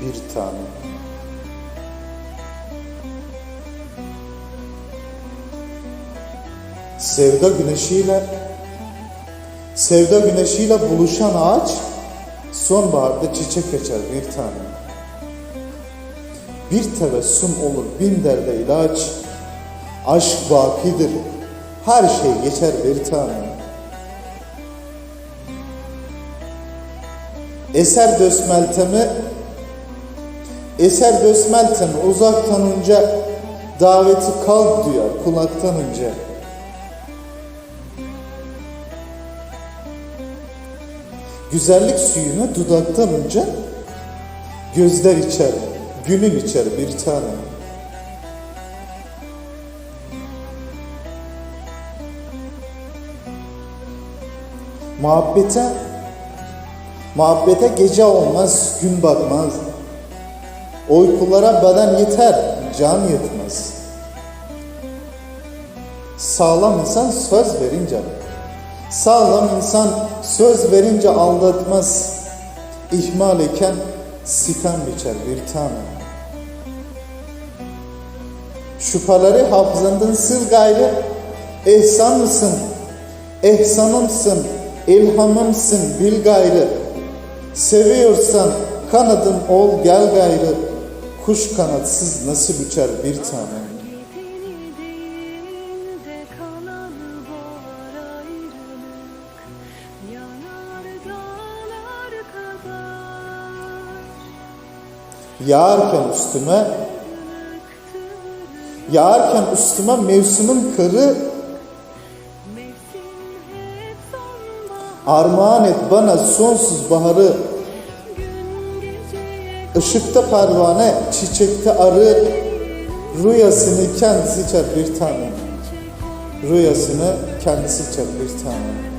bir tane. Sevda güneşiyle Sevda güneşiyle buluşan ağaç sonbaharda çiçek açar bir tane. Bir tebessüm olur bin derde ilaç. Aşk bakidir. Her şey geçer bir tane. Eser dösmeltemi Eser dösmeltemi uzaktan önce daveti kalk duyar kulaktan önce. Güzellik suyunu dudaktan önce gözler içer, gülün içer bir tane. Muhabbete, muhabbete gece olmaz, gün batmaz. Uykulara beden yeter, can yetmez. Sağlam insan söz verince, sağlam insan söz verince aldatmaz. İhmal iken sitem biçer bir tane. Şüpheleri hafızandan sil gayrı, ehsan mısın, ehsanımsın, ilhamımsın bil gayrı. Seviyorsan kanadın ol gel gayrı. Kuş kanatsız nasıl uçar bir tane. Biteni değil de kalan var ayrılık Yanar dağlar kadar Yağarken üstüme, yağarken üstüme mevsimin karı armağan et bana sonsuz baharı. Işıkta pervane, çiçekte arı, rüyasını kendisi bir tane. Rüyasını kendisi bir tane.